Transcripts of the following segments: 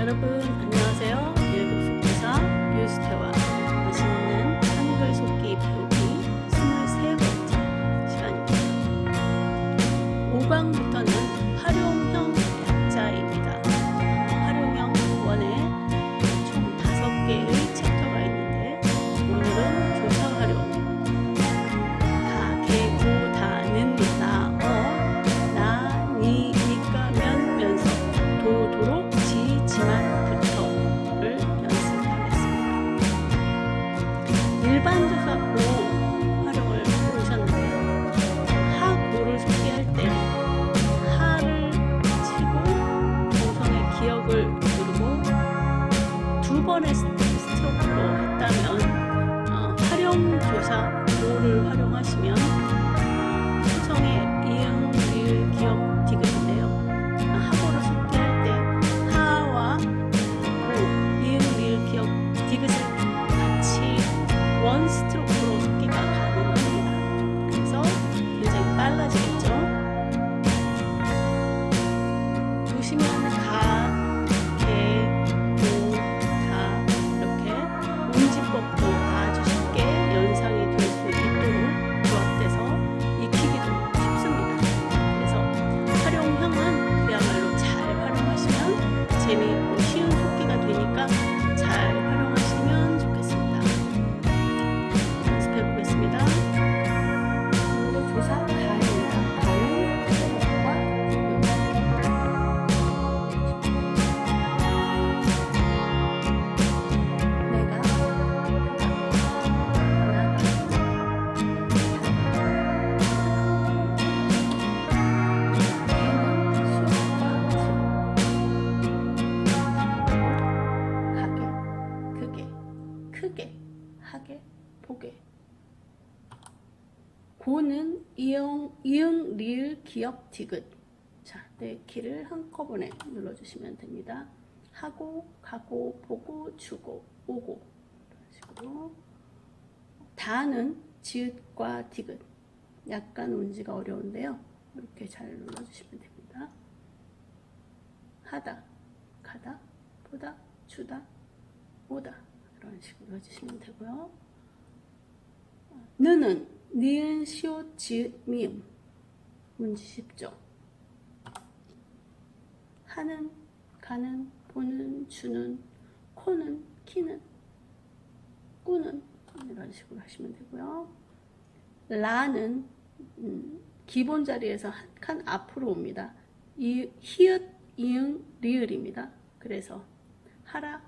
여러분 안녕하세요. 일급 속기사 유스태와 두 번의 스- 스트로크로 했다면 어, 활용 조사 고를 활용하시면 수성의 이응, 리을, 기억, 디귿인데요. 아, 하고를 소개할 때 하와 고, 이응, 리을, 기억, 디귿을 같이 원 스트로크 고는 이응, 이응, 리을, 기억, 디귿. 자, 네 키를 한꺼번에 눌러주시면 됩니다. 하고, 가고, 보고, 주고, 오고. 식으로. 다는 지읒과 디귿. 약간 운지가 어려운데요. 이렇게 잘 눌러주시면 됩니다. 하다, 가다, 보다, 주다, 오다. 이런 식으로 해주시면 되고요. 느는 니은, 시옷, 지읒, 미음. 문지 쉽죠? 하는, 가는, 보는, 주는, 코는, 키는, 꾸는 이런 식으로 하시면 되고요. 라는 음, 기본 자리에서 한 칸 앞으로 옵니다. 이 히읗, 이응, 리을입니다. 그래서 하라,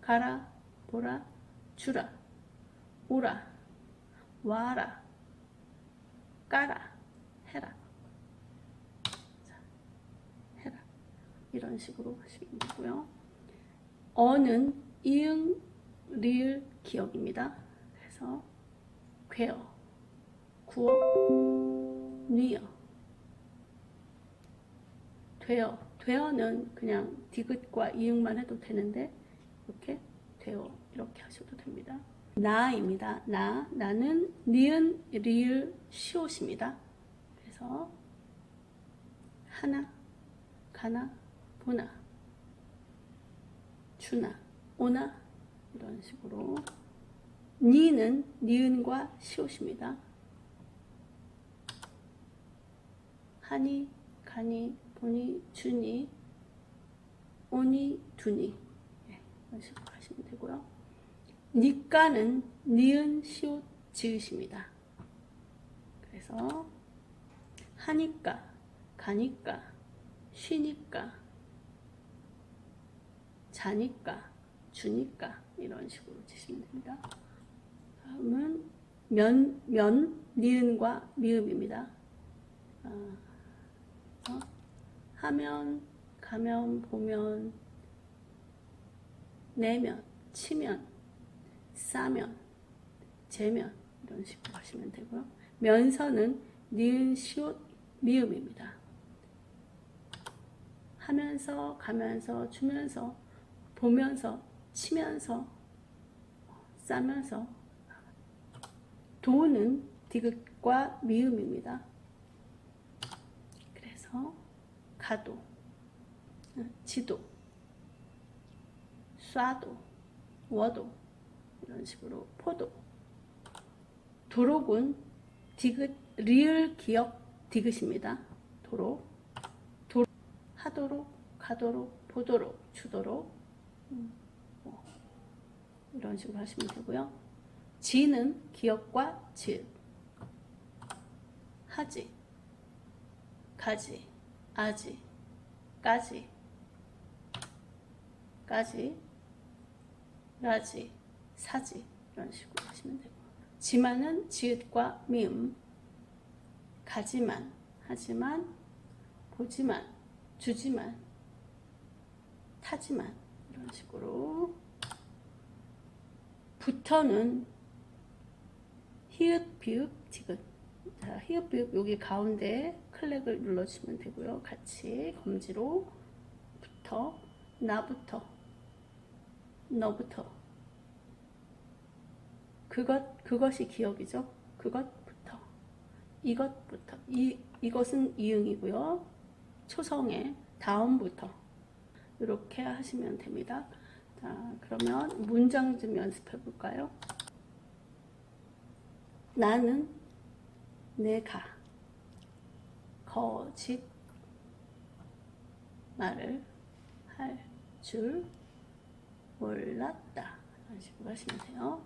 가라, 보라, 주라, 오라, 와라, 까라, 해라. 자, 해라. 이런 식으로 하시면 되고요. 어는 이응, 리을, 기억입니다. 그래서 괴어, 구어, 뉘어, 되어. 되어는 그냥 디귿과 이응만 해도 되는데 이렇게 되어 이렇게 하셔도 됩니다. 나입니다. 나 나는 니은 리을 시옷입니다. 그래서 하나 가나 보나 주나 오나 이런 식으로 니는 니은과 시옷입니다. 하니 가니 보니 주니 오니 두니 예, 이런 식으로 하시면 되고요. 니까는 니은 시옷 지으십니다. 그래서 하니까 가니까 쉬니까 자니까 주니까 이런 식으로 치시면 됩니다. 다음은 면, 면, 니은과 미음입니다. 아, 어? 하면, 가면, 보면, 내면, 치면, 싸면, 재면 이런 식으로 하시면 되고요. 면서는 니은, 시옷, 미음입니다. 하면서, 가면서, 주면서, 보면서, 치면서, 싸면서, 도는 디귿과 미음입니다. 그래서 가도, 어, 지도, 쏴도, 워도 이런 식으로 포도. 도록은 디귿, 리을 기억 디귿입니다. 도록, 도, 하도록, 가도록, 보도록, 주도록. 음, 뭐 이런 식으로 하시면 되고요. 지는 기억과 지읒, 하지, 가지, 아지, 까지, 까지, 라지, 사지 이런 식으로 하시면 되고. 지만은 지읒과 미음. 가지만 하지만 보지만 주지만 타지만 이런 식으로. 부터는 히읗 비읍 디귿 자 히읗 비읍 여기 가운데 클릭을 눌러주시면 되고요. 같이 검지로 부터 나부터 너부터 그것 그것이 기억이죠. 그것부터 이것부터 이 이것은 이응이고요. 초성의 다음부터 이렇게 하시면 됩니다. 자 그러면 문장 좀 연습해 볼까요? 나는 내가 거짓 말을 할 줄 몰랐다. 이런 식으로 하시면 돼요.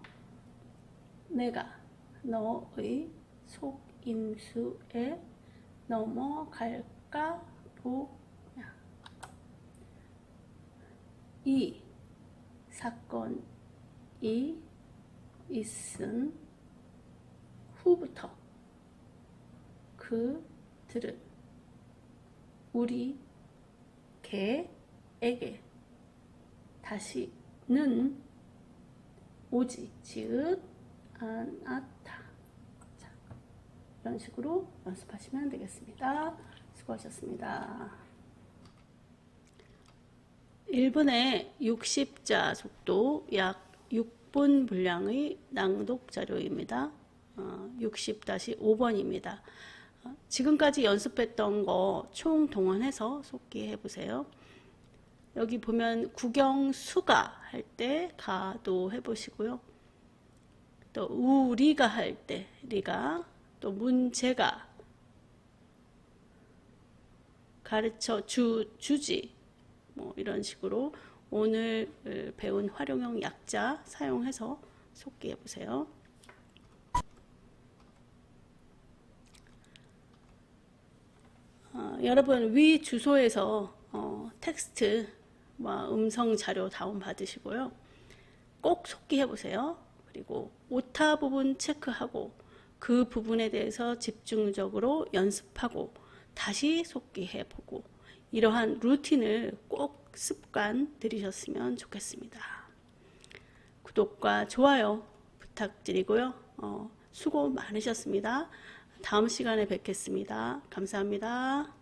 내가 너의 속임수에 넘어갈까 보냐. 이 사건이 있은 후부터 그들은 우리 개에게 다시는 오지 지읒 않았다. 자, 이런 식으로 연습하시면 되겠습니다. 수고하셨습니다. 1분에 60자 속도 약 6분 분량의 낭독 자료입니다. 어, 60-5번입니다. 어, 지금까지 연습했던 거 총 동원해서 속기해 보세요. 여기 보면 구경 수가 할 때 가도 해보시고요. 또 우리가 할 때 리가 또 문제가 가르쳐 주 주지 뭐 이런 식으로 오늘 배운 활용형 약자 사용해서 속기해 보세요. 어, 여러분 위 주소에서 어, 텍스트와 음성 자료 다운 받으시고요. 꼭 속기해 보세요. 그리고 오타 부분 체크하고 그 부분에 대해서 집중적으로 연습하고 다시 속기해 보고 이러한 루틴을 꼭 습관 들이셨으면 좋겠습니다. 구독과 좋아요 부탁드리고요. 어, 수고 많으셨습니다. 다음 시간에 뵙겠습니다. 감사합니다.